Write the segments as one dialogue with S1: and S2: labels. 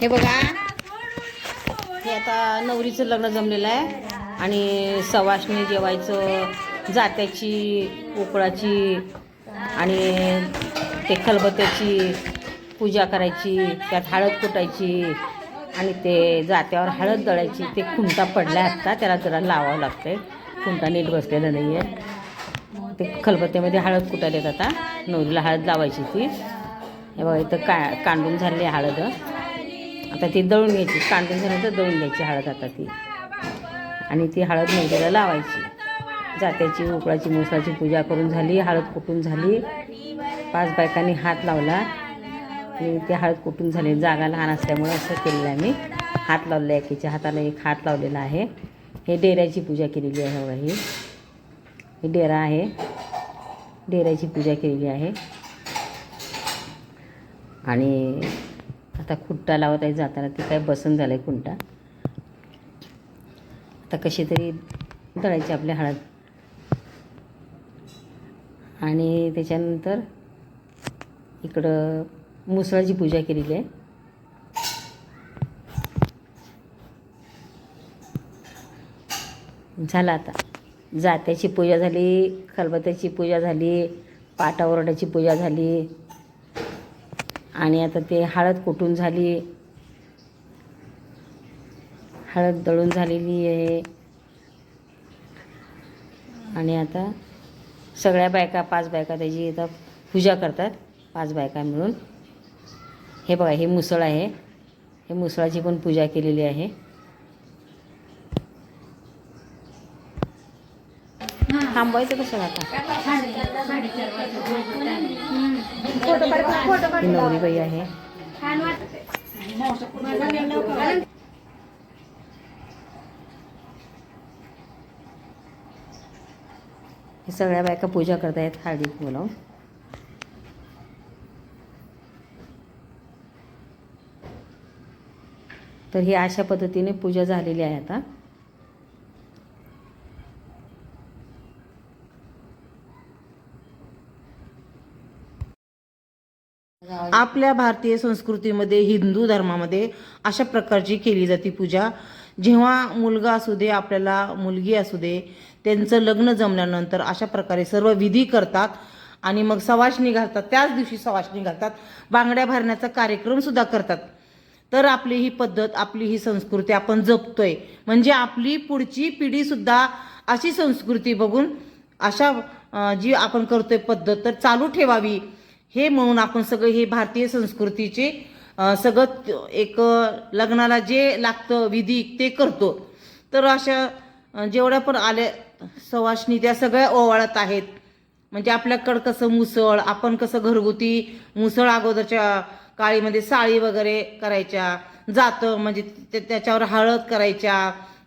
S1: हे बघा. हे आता नवरीचं लग्न जमलेलं आहे. आणि सवाशणी जेवायचं जात्याची उकळाची आणि ते खलबत्याची पूजा करायची त्यात हळद कुटायची आणि ते जात्यावर हळद दळायची. ते खुंटा पडल्या आत्ता त्याला जरा लावावं लागते खुंटा नीट बसलेला नाही आहे ते खलबत्त्यामध्ये हळद कुटायला आता. नवरीला हळद लावायची ती. हे बघा इथं का कांडून झाली हळद. आता ती दळून घ्यायची. कांडून झाल्यानंतर दळून घ्यायची हळद आता ती. आणि ती हळद नवरीला लावायची. जात्याची उकळाची मुसळाची पूजा करून झाली हळद कुटून झाली. पाच बायकांनी हात लावला. आणि हळद कुटून झाली. जागा लहान असल्यामुळे असं केलेलं आहे मी. हात लावलेला आहे एकीच्या हाताला एक हात लावलेला आहे. हे डेऱ्याची पूजा केलेली आहे बघा ही. हे डेरा आहे. डेऱ्याची पूजा केलेली आहे. आणि आता खुट्टा लावत आहे जाताना ते काय बसन झालं आहे खुंटा. आता कशी तरी दळायची आपल्या हळद. आणि त्याच्यानंतर इकडं मुसळाची पूजा केलेली आहे. झाला आता. जात्याची पूजा झाली खलबत्याची पूजा झाली पाटावरड्याची पूजा झाली. आणि आता ते हळद कुटून झाली. हळद दळून झालेली आहे. आणि आता सगळ्या बायका पाच बायका त्याची आता पूजा करतात. पाच बायका मिळून. हे बघा हे मुसळ आहे. हे मुसळाची पण पूजा केलेली आहे. थांबवायचं कसं आता? ही नवरीबाई आहे. हे सगळ्या बायका पूजा करतायत हळदी बोलावून तर ही अशा पद्धतीने पूजा झालेली आहे आता.
S2: आपल्या भारतीय संस्कृतीमध्ये हिंदू धर्मामध्ये अशा प्रकारची केली जाते पूजा. जेव्हा मुलगा असू दे आपल्याला मुलगी असू दे त्यांचं लग्न जमल्यानंतर अशा प्रकारे सर्व विधी करतात आणि मग सवाशणी घालतात. त्याच दिवशी सवाशणी घालतात. बांगड्या भरण्याचा कार्यक्रमसुद्धा करतात. तर आपली ही पद्धत आपली ही संस्कृती आपण जपतोय. म्हणजे आपली पुढची पिढीसुद्धा अशी संस्कृती बघून अशा जी आपण करतोय पद्धत तर चालू ठेवावी. हे म्हणून आपण सगळं हे भारतीय संस्कृतीचे सगळं एक लग्नाला जे लागतं विधी ते करतो. तर अशा जेवढ्या पण आल्या सवाशणी त्या सगळ्या ओवाळत आहेत. म्हणजे आपल्याकडं कसं मुसळ आपण कसं घरगुती मुसळ अगोदरच्या काळीमध्ये साळी वगैरे करायच्या जातं म्हणजे त्याच्यावर हळद करायच्या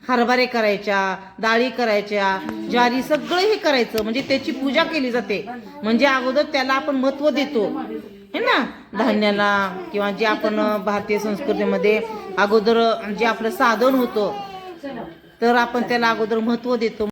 S2: हरभरे करायच्या डाळी करायच्या ज्वारी सगळं हे करायचं. म्हणजे त्याची पूजा केली जाते. म्हणजे अगोदर त्याला आपण महत्त्व देतो. हे ना? धान्याला किंवा जे आपण भारतीय संस्कृतीमध्ये अगोदर जे आपलं साधन होतं तर आपण त्याला अगोदर महत्त्व देतो.